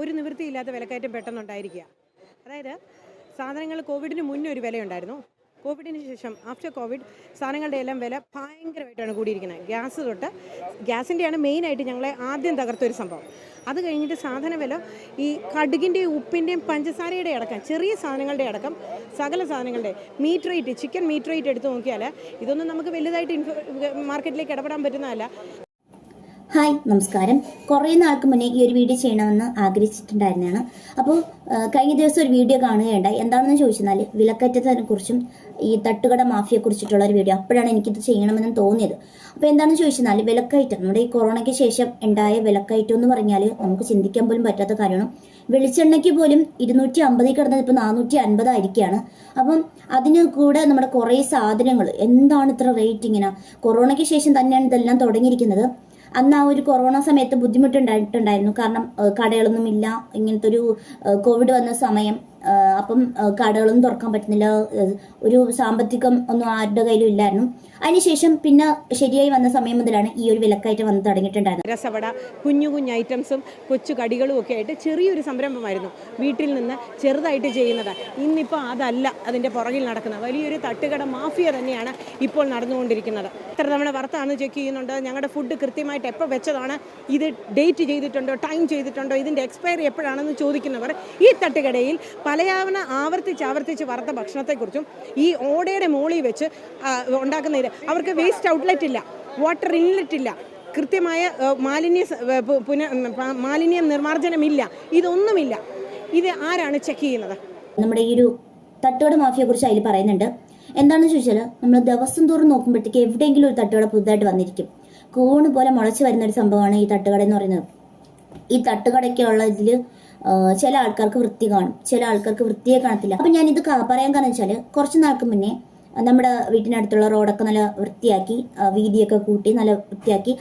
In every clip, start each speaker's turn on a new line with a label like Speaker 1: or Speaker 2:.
Speaker 1: ഒരു നിവൃത്തിയില്ലാത്ത വിലക്കയറ്റം പെട്ടെന്നുണ്ടായിരിക്കുക. അതായത് സാധനങ്ങൾ കോവിഡിന് മുന്നേ ഒരു വിലയുണ്ടായിരുന്നു. കോവിഡിന് ശേഷം ആഫ്റ്റർ കോവിഡ് സാധനങ്ങളുടെ എല്ലാം വില ഭയങ്കരമായിട്ടാണ് കൂടിയിരിക്കുന്നത്. ഗ്യാസ് തൊട്ട് ഗ്യാസിന്റെയാണ് മെയിനായിട്ട് ഞങ്ങളെ ആദ്യം തകർത്തൊരു സംഭവം. അത് കഴിഞ്ഞിട്ട് സാധന വില ഈ കടുകിന്റെയും ഉപ്പിന്റെയും പഞ്ചസാരയുടെ അടക്കം ചെറിയ സാധനങ്ങളുടെ അടക്കം സകല സാധനങ്ങളുടെ meat rate chicken meat rate എടുത്ത് നോക്കിയാൽ ഇതൊന്നും നമുക്ക് വലുതായിട്ട് ഇൻഫോ മാർക്കറ്റിലേക്ക് ഇടപെടാൻ പറ്റുന്നതല്ല.
Speaker 2: ഹായ് നമസ്കാരം. കുറേ നാൾക്ക് മുന്നേ ഈ ഒരു വീഡിയോ ചെയ്യണമെന്ന് ആഗ്രഹിച്ചിട്ടുണ്ടായിരുന്നതാണ്. അപ്പോൾ കഴിഞ്ഞ ദിവസം ഒരു വീഡിയോ കാണുകയുണ്ടായി. എന്താണെന്ന് ചോദിച്ചാൽ വിലക്കയറ്റത്തിനെ കുറിച്ചും ഈ തട്ടുകട മാഫിയെ കുറിച്ചിട്ടുള്ള ഒരു വീഡിയോ. അപ്പോഴാണ് എനിക്കിത് ചെയ്യണമെന്ന് തോന്നിയത്. അപ്പോൾ എന്താണെന്ന് ചോദിച്ചാൽ വിലക്കയറ്റം നമ്മുടെ ഈ കൊറോണയ്ക്ക് ശേഷം ഉണ്ടായ വിലക്കയറ്റം എന്ന് പറഞ്ഞാൽ നമുക്ക് ചിന്തിക്കാൻ പോലും പറ്റാത്ത കാര്യമാണ്. വെളിച്ചെണ്ണയ്ക്ക് പോലും ഇരുന്നൂറ്റി അമ്പതിൽ കിടന്നത് ഇപ്പോൾ നാനൂറ്റി അൻപതായിരിക്കുകയാണ് അപ്പം അതിന് കൂടെ നമ്മുടെ കുറേ സാധനങ്ങൾ എന്താണ് ഇത്ര റേറ്റ് ഇങ്ങനെ? കൊറോണയ്ക്ക് ശേഷം തന്നെയാണ് ഇതെല്ലാം തുടങ്ങിയിരിക്കുന്നത്. അന്ന് ആ ഒരു കൊറോണ സമയത്ത് ബുദ്ധിമുട്ടുണ്ടായിട്ടുണ്ടായിരുന്നു. കാരണം കടകളൊന്നുമില്ല. ഇങ്ങനത്തെ ഒരു കോവിഡ് വന്ന സമയം അപ്പം കടകളൊന്നും തുറക്കാൻ പറ്റുന്നില്ല. ഒരു സാമ്പത്തികം ഒന്നും ആരുടെ കയ്യിലും ഇല്ലായിരുന്നു. അതിനുശേഷം പിന്നെ ശരിയായി വന്ന സമയം മുതലാണ് ഈ ഒരു വിലക്കയറ്റം വന്ന് തുടങ്ങിയിട്ടുണ്ടായിരുന്നത്.
Speaker 1: രസവട കുഞ്ഞു കുഞ്ഞു ഐറ്റംസും കൊച്ചു കടികളും ഒക്കെ ആയിട്ട് ചെറിയൊരു സംരംഭമായിരുന്നു വീട്ടിൽ നിന്ന് ചെറുതായിട്ട് ചെയ്യുന്നത്. ഇന്നിപ്പോൾ അതല്ല അതിന്റെ പുറകിൽ നടക്കുന്നത്. വലിയൊരു തട്ടുകട മാഫിയ തന്നെയാണ് ഇപ്പോൾ നടന്നുകൊണ്ടിരിക്കുന്നത്. എത്ര തവണ വർത്താണ് ചെക്ക് ചെയ്യുന്നുണ്ട്? ഞങ്ങളുടെ ഫുഡ് കൃത്യമായിട്ട് എപ്പോൾ വെച്ചതാണ്? ഇത് ഡേറ്റ് ചെയ്തിട്ടുണ്ടോ? ടൈം ചെയ്തിട്ടുണ്ടോ? ഇതിന്റെ എക്സ്പയറി എപ്പോഴാണെന്ന് ചോദിക്കുന്നവർ ഈ തട്ടുകടയിൽ പലയാവണ ആവർത്തിച്ച് ആവർത്തിച്ച് വറുത്ത ഭക്ഷണത്തെക്കുറിച്ചും ഈ ഓടയുടെ മോളിൽ വെച്ച് ഉണ്ടാക്കുന്ന അവർക്ക് വേസ്റ്റ് ഔട്ട്ലെറ്റ് ഇല്ല. വാട്ടർ ഇൻലെറ്റ് ഇല്ല. കൃത്യമായ മാലിന്യ പുന മാലിന്യം നിർമ്മാർജനമില്ല ഇതൊന്നുമില്ല. ഇത് ആരാണ് ചെക്ക് ചെയ്യുന്നത്?
Speaker 2: നമ്മുടെ ഈ ഒരു തട്ടുകട മാഫിയെ കുറിച്ച് അതിൽ പറയുന്നുണ്ട്. എന്താണെന്ന് ചോദിച്ചാൽ നമ്മൾ ദിവസം തോറും നോക്കുമ്പോഴത്തേക്ക് എവിടെയെങ്കിലും ഒരു തട്ടുകട പുതുതായിട്ട് വന്നിരിക്കും. കൂണ് പോലെ മുളച്ച് വരുന്ന ഒരു സംഭവമാണ് ഈ തട്ടുകട എന്ന് പറയുന്നത്. ഈ തട്ടുകടയ്ക്കുള്ള ഇതിൽ ചില ആൾക്കാർക്ക് വൃത്തി കാണും. ചില ആൾക്കാർക്ക് വൃത്തിയെ കാണത്തില്ല. അപ്പൊ ഞാൻ ഇത് പറയാൻ കാരണം വെച്ചാൽ കുറച്ച് നാൾക്ക് മുന്നേ നമ്മുടെ വീട്ടിനടുത്തുള്ള റോഡൊക്കെ നല്ല വൃത്തിയാക്കി വീതിയൊക്കെ കൂട്ടി നല്ല വൃത്തിയാക്കി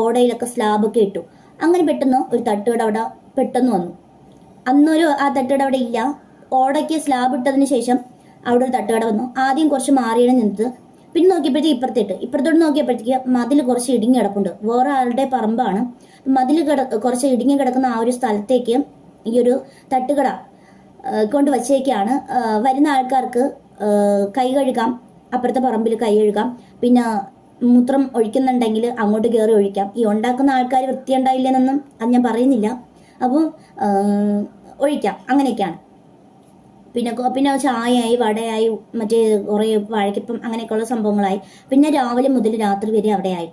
Speaker 2: ഓടയിലൊക്കെ സ്ലാബൊക്കെ ഇട്ടു. അങ്ങനെ പെട്ടെന്ന് ഒരു തട്ടുകട അവിടെ പെട്ടെന്ന് വന്നു. അന്നൊരു ആ തട്ടുകട അവിടെ ഇല്ല. ഓടയ്ക്ക് സ്ലാബ് ഇട്ടതിന് ശേഷം അവിടെ ഒരു തട്ടുകട വന്നു. ആദ്യം കുറച്ച് മാറിയാണ് നിന്നത്. പിന്നെ നോക്കിയപ്പോഴത്തേക്ക് ഇപ്പുറത്തേട്ട് ഇപ്പുറത്തോട്ട് നോക്കിയപ്പോഴത്തേക്ക് മതിൽ കുറച്ച് ഇടുങ്ങി കിടപ്പുണ്ട്. വേറെ ആളുടെ പറമ്പാണ്. മതിൽ കിട കുറച്ച് ഇടുങ്ങി കിടക്കുന്ന ആ ഒരു സ്ഥലത്തേക്ക് ഈ ഒരു തട്ടുകട കൊണ്ട് വച്ചേക്കാണ് വരുന്ന ആൾക്കാർക്ക് കൈ കഴുകാം അപ്പുറത്തെ പറമ്പിൽ കൈ കഴുകാം. പിന്നെ മൂത്രം ഒഴിക്കുന്നുണ്ടെങ്കിൽ അങ്ങോട്ട് കയറി ഒഴിക്കാം. ഈ ഉണ്ടാക്കുന്ന ആൾക്കാർ വൃത്തി ഉണ്ടായില്ലെന്നൊന്നും അത് ഞാൻ പറയുന്നില്ല. അപ്പോൾ ഒഴിക്കാം. അങ്ങനെയൊക്കെയാണ്. പിന്നെ പിന്നെ ചായയായി വടയായി മറ്റേ കുറേ വാഴക്കപ്പം അങ്ങനെയൊക്കെയുള്ള സംഭവങ്ങളായി. പിന്നെ രാവിലെ മുതൽ രാത്രി വരെ അവിടെയായി.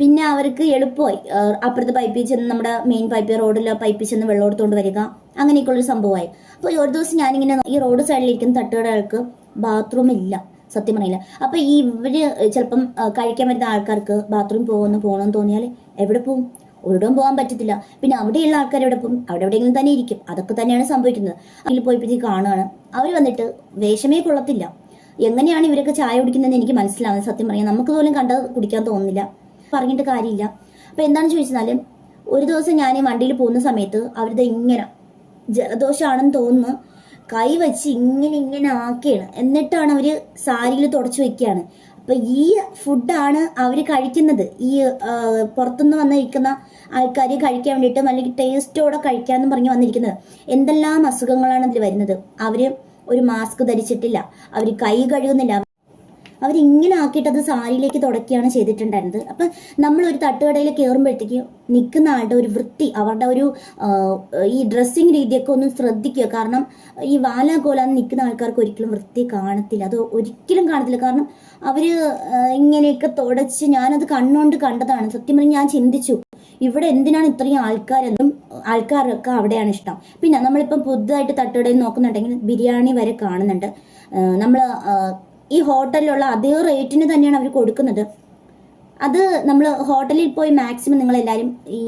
Speaker 2: പിന്നെ അവർക്ക് എളുപ്പമായി. അപ്പുറത്ത് പൈപ്പിൽ ചെന്ന് നമ്മുടെ മെയിൻ പൈപ്പ് റോഡിൽ പൈപ്പിൽ ചെന്ന് വെള്ളം എടുത്തുകൊണ്ട് വരിക. അങ്ങനെയൊക്കെയുള്ളൊരു സംഭവമായി. അപ്പോൾ ഒരു ദിവസം ഞാനിങ്ങനെ ഈ റോഡ് സൈഡിലിരിക്കുന്ന തട്ടുകടകൾക്ക് ബാത്റൂം ഇല്ല. സത്യം പറയില്ല അപ്പോൾ ഈ ഇവർ ചിലപ്പം കഴിക്കാൻ വരുന്ന ആൾക്കാർക്ക് ബാത്റൂം പോകുന്നു പോകണമെന്ന് തോന്നിയാൽ എവിടെ പോകും ഒരിടവും പോകാൻ പറ്റത്തില്ല. പിന്നെ അവിടെയുള്ള ആൾക്കാർ എവിടെ പോകും അവിടെ എവിടെയെങ്കിലും തന്നെ ഇരിക്കും. അതൊക്കെ തന്നെയാണ് സംഭവിക്കുന്നത്. അതിൽ പോയിപ്പിച്ച് കാണുകയാണ് അവർ വന്നിട്ട് വേഷമേ കൊള്ളത്തില്ല. എങ്ങനെയാണ് ഇവരൊക്കെ ചായ കുടിക്കുന്നതെന്ന് എനിക്ക് മനസ്സിലാവുന്നത് സത്യം പറയാം നമുക്ക് പോലും കണ്ടത് കുടിക്കാൻ തോന്നുന്നില്ല. പറഞ്ഞിട്ട് കാര്യമില്ല. അപ്പൊ എന്താണെന്ന് ചോദിച്ചാൽ ഒരു ദിവസം ഞാൻ വണ്ടിയിൽ പോകുന്ന സമയത്ത് അവരിത് ഇങ്ങനെ ജലദോഷമാണെന്ന് തോന്നുന്നു. കൈ വെച്ച് ഇങ്ങനെ ഇങ്ങനെ ആക്കിയാണ്. എന്നിട്ടാണ് അവർ സാരിയിൽ തുടച്ചു വെക്കുകയാണ്. അപ്പൊ ഈ ഫുഡാണ് അവർ കഴിക്കുന്നത്. ഈ പുറത്തുനിന്ന് വന്നിരിക്കുന്ന ആൾക്കാർ കഴിക്കാൻ വേണ്ടിയിട്ട് നല്ല ടേസ്റ്റോടെ കഴിക്കാന്ന് പറഞ്ഞ് വന്നിരിക്കുന്നത്. എന്തെല്ലാം അസുഖങ്ങളാണ് ഇതിൽ വരുന്നത്? അവർ ഒരു മാസ്ക് ധരിച്ചിട്ടില്ല. അവർ കൈ കഴുകുന്നില്ല. അവരിങ്ങനെ ആക്കിയിട്ട് അത് സാരിയിലേക്ക് തുടക്കുകയാണ് ചെയ്തിട്ടുണ്ടായിരുന്നത്. അപ്പം നമ്മൾ ഒരു തട്ടുകടയിൽ കയറുമ്പോഴത്തേക്ക് നിൽക്കുന്ന ആളുടെ ഒരു വൃത്തി അവരുടെ ഒരു ഈ ഡ്രസ്സിങ് രീതിയൊക്കെ ഒന്ന് ശ്രദ്ധിക്കുക. കാരണം ഈ വാല കോലാന്ന് നിൽക്കുന്ന ആൾക്കാർക്ക് ഒരിക്കലും വൃത്തി കാണത്തില്ല. അത് ഒരിക്കലും കാണത്തില്ല. കാരണം അവർ ഇങ്ങനെയൊക്കെ തുടച്ച് ഞാനത് കണ്ണുകൊണ്ട് കണ്ടതാണ്. സത്യം പറഞ്ഞാൽ ഞാൻ ചിന്തിച്ചു ഇവിടെ എന്തിനാണ് ഇത്രയും ആൾക്കാരെന്നും ആൾക്കാരൊക്കെ അവിടെയാണ് ഇഷ്ടം. പിന്നെ നമ്മളിപ്പം പുതുതായിട്ട് തട്ടുകടയിൽ നോക്കുന്നുണ്ടെങ്കിൽ ബിരിയാണി വരെ കാണുന്നുണ്ട്. നമ്മൾ ഈ ഹോട്ടലിലുള്ള അതേ റേറ്റിന് തന്നെയാണ് അവർ കൊടുക്കുന്നത്. അത് നമ്മൾ ഹോട്ടലിൽ പോയി മാക്സിമം നിങ്ങൾ എല്ലാവരും ഈ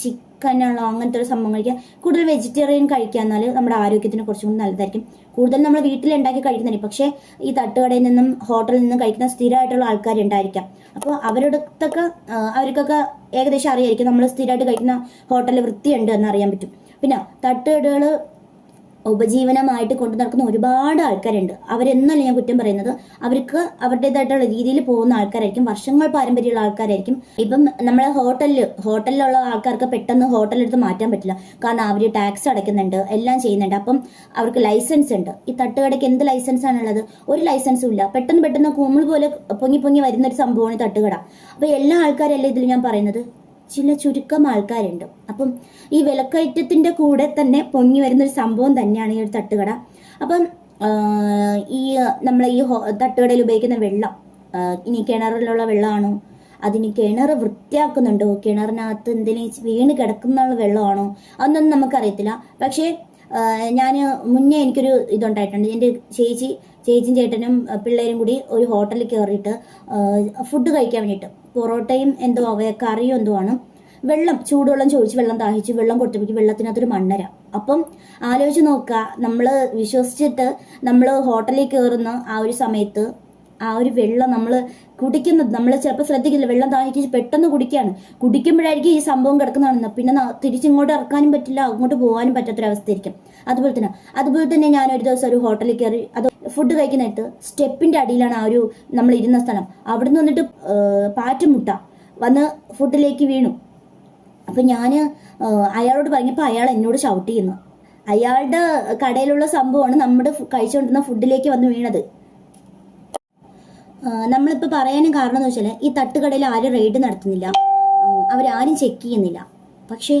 Speaker 2: ചിക്കനുള്ള അങ്ങനത്തെ ഒരു സംഭവം കഴിക്കുക. കൂടുതൽ വെജിറ്റേറിയൻ കഴിക്കുക എന്നാൽ നമ്മുടെ ആരോഗ്യത്തിന് കുറച്ചും കൂടി നല്ലതായിരിക്കും. കൂടുതൽ നമ്മൾ വീട്ടിൽ ഉണ്ടാക്കി കഴിക്കുന്നില്ല പക്ഷേ ഈ തട്ടുകടയിൽ നിന്നും ഹോട്ടലിൽ നിന്നും കഴിക്കുന്ന സ്ഥിരമായിട്ടുള്ള ആൾക്കാരുണ്ടായിരിക്കാം. അപ്പോൾ അവരുടെ അടുത്തൊക്കെ അവർക്കൊക്കെ ഏകദേശം അറിയായിരിക്കും നമ്മൾ സ്ഥിരമായിട്ട് കഴിക്കുന്ന ഹോട്ടലിൽ വൃത്തിയുണ്ട് എന്ന് അറിയാൻ പറ്റും. പിന്നെ തട്ടുകടകൾ ഉപജീവനമായിട്ട് കൊണ്ടു നടക്കുന്ന ഒരുപാട് ആൾക്കാരുണ്ട്. അവരെന്നല്ല ഞാൻ കുറ്റം പറയുന്നത്. അവർക്ക് അവരുടേതായിട്ടുള്ള രീതിയിൽ പോകുന്ന ആൾക്കാരായിരിക്കും. വർഷങ്ങൾ പാരമ്പര്യമുള്ള ആൾക്കാരായിരിക്കും. ഇപ്പം നമ്മളെ ഹോട്ടലിൽ ഹോട്ടലിലുള്ള ആൾക്കാർക്ക് പെട്ടെന്ന് ഹോട്ടലെടുത്ത് മാറ്റാൻ പറ്റില്ല. കാരണം അവർ ടാക്സ് അടയ്ക്കുന്നുണ്ട് എല്ലാം ചെയ്യുന്നുണ്ട്. അപ്പം അവർക്ക് ലൈസൻസ് ഉണ്ട്. ഈ തട്ടുകടയ്ക്ക് എന്ത് ലൈസൻസ് ആണുള്ളത്? ഒരു ലൈസൻസും ഇല്ല. പെട്ടെന്ന് പെട്ടെന്ന് കുമിൾ പോലെ പൊങ്ങി പൊങ്ങി വരുന്ന ഒരു സംഭവമാണ് തട്ടുകട. അപ്പൊ എല്ലാ ആൾക്കാരല്ല ഇതിൽ ഞാൻ പറയുന്നത്? ചില ചുരുക്കം ആൾക്കാരുണ്ട്. അപ്പം ഈ വിലക്കയറ്റത്തിന്റെ കൂടെ തന്നെ പൊങ്ങി വരുന്ന ഒരു സംഭവം തന്നെയാണ് ഈ ഒരു തട്ടുകട. അപ്പം ഈ നമ്മൾ ഈ തട്ടുകടയിൽ ഉപയോഗിക്കുന്ന വെള്ളം ഇനി കിണറിലുള്ള വെള്ളമാണോ? അതിന് കിണർ വൃത്തിയാക്കുന്നുണ്ടോ? കിണറിനകത്ത് എന്തെങ്കിലും വീണ് കിടക്കുന്ന വെള്ളമാണോ? അതൊന്നും നമുക്കറിയത്തില്ല. പക്ഷേ ഞാൻ മുന്നേ എനിക്കൊരു ഇതുണ്ടായിട്ടുണ്ട്. എന്റെ ചേച്ചി ചേച്ചിയും ചേട്ടനും പിള്ളേരും കൂടി ഒരു ഹോട്ടലിൽ കയറിയിട്ട് ഫുഡ് കഴിക്കാൻ വേണ്ടിയിട്ട് പൊറോട്ടയും എന്തോ അവയ കറിയും എന്തോ ആണ്. വെള്ളം ചൂടുവെള്ളം ചോദിച്ച് വെള്ളം ദാഹിച്ച് വെള്ളം കൊടുത്തപ്പോഴേക്ക് വെള്ളത്തിനകത്തൊരു മണ്ണര. അപ്പം ആലോചിച്ച് നോക്കുക നമ്മൾ വിശ്വസിച്ചിട്ട് നമ്മൾ ഹോട്ടലിൽ കയറുന്ന ആ ഒരു സമയത്ത് ആ ഒരു വെള്ളം നമ്മൾ കുടിക്കുന്നത് നമ്മൾ ചിലപ്പോൾ ശ്രദ്ധിക്കില്ല. വെള്ളം ദാഹിച്ച് പെട്ടെന്ന് കുടിക്കുകയാണ് കുടിക്കുമ്പോഴായിരിക്കും ഈ സംഭവം കിടക്കുന്നതാണെന്ന്. പിന്നെ തിരിച്ചിങ്ങോട്ട് ഇറക്കാനും പറ്റില്ല അങ്ങോട്ട് പോകാനും പറ്റാത്തൊരവസ്ഥയായിരിക്കും. അതുപോലെ തന്നെ അതുപോലെ തന്നെ ഞാനൊരു ദിവസം ഒരു ഹോട്ടലിൽ കയറി അത് ഫുഡ് കഴിക്കുന്നിടത്ത് സ്റ്റെപ്പിന്റെ അടിയിലാണ് ആ ഒരു നമ്മൾ ഇരുന്ന സ്ഥലം. അവിടുന്ന് വന്നിട്ട് പാറ്റുമുട്ട വന്ന് ഫുഡിലേക്ക് വീണു. അപ്പൊ ഞാൻ അയാളോട് പറഞ്ഞപ്പോൾ അയാൾ എന്നോട് ഷൗട്ട് ചെയ്യുന്നു. അയാളുടെ കടയിലുള്ള സംഭവമാണ് നമ്മുടെ കഴിച്ചുകൊണ്ടിരുന്ന ഫുഡിലേക്ക് വന്ന് വീണത്. നമ്മളിപ്പോൾ പറയാനും കാരണം എന്ന് വെച്ചാൽ ഈ തട്ടുകടയിൽ ആരും റെയ്ഡ് നടത്തുന്നില്ല. അവരാരും ചെക്ക് ചെയ്യുന്നില്ല. പക്ഷേ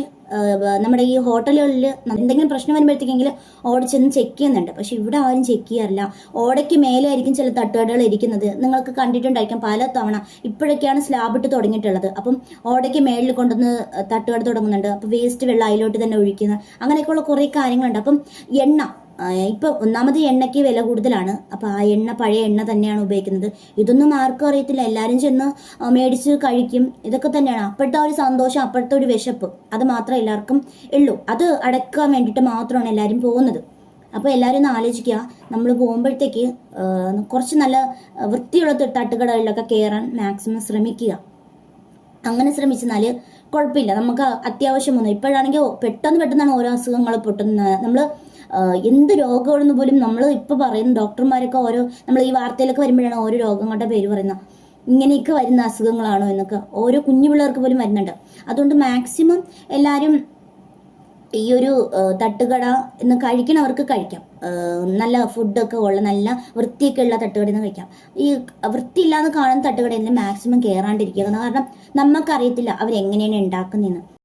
Speaker 2: നമ്മുടെ ഈ ഹോട്ടലുകളിൽ എന്തെങ്കിലും പ്രശ്നം വരുമ്പോഴത്തേക്കെങ്കിൽ ഓടി ചെന്ന് ചെക്ക് ചെയ്യുന്നുണ്ട്. പക്ഷെ ഇവിടെ ആരും ചെക്ക് ചെയ്യാറില്ല. ഓടയ്ക്ക് മേലെ ആയിരിക്കും ചില തട്ടുകടകൾ ഇരിക്കുന്നത്. നിങ്ങൾക്ക് കണ്ടിട്ടുണ്ടായിരിക്കും പല തവണ ഇപ്പോഴൊക്കെയാണ് സ്ലാബ് ഇട്ട് തുടങ്ങിയിട്ടുള്ളത്. അപ്പം ഓടയ്ക്ക് മേളിൽ കൊണ്ടുവന്ന് തട്ടുകട തുടങ്ങുന്നുണ്ട്. അപ്പോൾ വേസ്റ്റ് വെള്ളം അതിലോട്ട് തന്നെ ഒഴിക്കുന്നത് അങ്ങനെയൊക്കെയുള്ള കുറേ കാര്യങ്ങളുണ്ട്. അപ്പം എണ്ണ ഇപ്പൊ ഒന്നാമത് എണ്ണയ്ക്ക് വില കൂടുതലാണ്. അപ്പൊ ആ എണ്ണ പഴയ എണ്ണ തന്നെയാണ് ഉപയോഗിക്കുന്നത്. ഇതൊന്നും ആർക്കും അറിയത്തില്ല. എല്ലാവരും ചെന്ന് മേടിച്ച് കഴിക്കും. ഇതൊക്കെ തന്നെയാണ്. അപ്പോഴത്തെ ഒരു സന്തോഷം അപ്പോഴത്തെ ഒരു വിശപ്പ്. അത് മാത്രം എല്ലാവർക്കും ഉള്ളൂ. അത് അടക്കാൻ വേണ്ടിയിട്ട് മാത്രമാണ് എല്ലാവരും പോകുന്നത്. അപ്പോൾ എല്ലാവരും ഒന്ന് ആലോചിക്കുക. നമ്മൾ പോകുമ്പോഴത്തേക്ക് കുറച്ച് നല്ല വൃത്തിയുള്ള തട്ടുകടകളിലൊക്കെ കയറാൻ മാക്സിമം ശ്രമിക്കുക. അങ്ങനെ ശ്രമിച്ചെന്നാൽ കുഴപ്പമില്ല. നമുക്ക് അത്യാവശ്യം ഒന്നും ഇപ്പോഴാണെങ്കിൽ പെട്ടെന്ന് പെട്ടെന്നാണ് ഓരോ അസുഖങ്ങൾ പൊട്ടുന്നത്. നമ്മൾ എന്ത് രോഗമാണെന്ന് പോലും നമ്മൾ ഇപ്പോൾ പറയുന്ന ഡോക്ടർമാരൊക്കെ ഓരോ നമ്മൾ ഈ വാർത്തയിലൊക്കെ വരുമ്പോഴാണ് ഓരോ രോഗങ്ങളുടെ പേര് പറയുന്നത്. ഇങ്ങനെയൊക്കെ വരുന്ന അസുഖങ്ങളാണോ എന്നൊക്കെ ഓരോ കുഞ്ഞു പിള്ളേർക്ക് പോലും വരുന്നുണ്ട്. അതുകൊണ്ട് മാക്സിമം എല്ലാവരും ഈ ഒരു തട്ടുകട എന്ന് കഴിക്കണവർക്ക് കഴിക്കാം. നല്ല ഫുഡൊക്കെ ഉള്ള നല്ല വൃത്തിയൊക്കെ ഉള്ള തട്ടുകടയിൽ നിന്ന് കഴിക്കാം. ഈ വൃത്തിയില്ലാന്ന് കാണുന്ന തട്ടുകടയിൽ നിന്ന് മാക്സിമം കയറാണ്ടിരിക്കുക കാരണം നമുക്കറിയത്തില്ല അവരെങ്ങനെയാണ് ഉണ്ടാക്കുന്നതെന്ന്.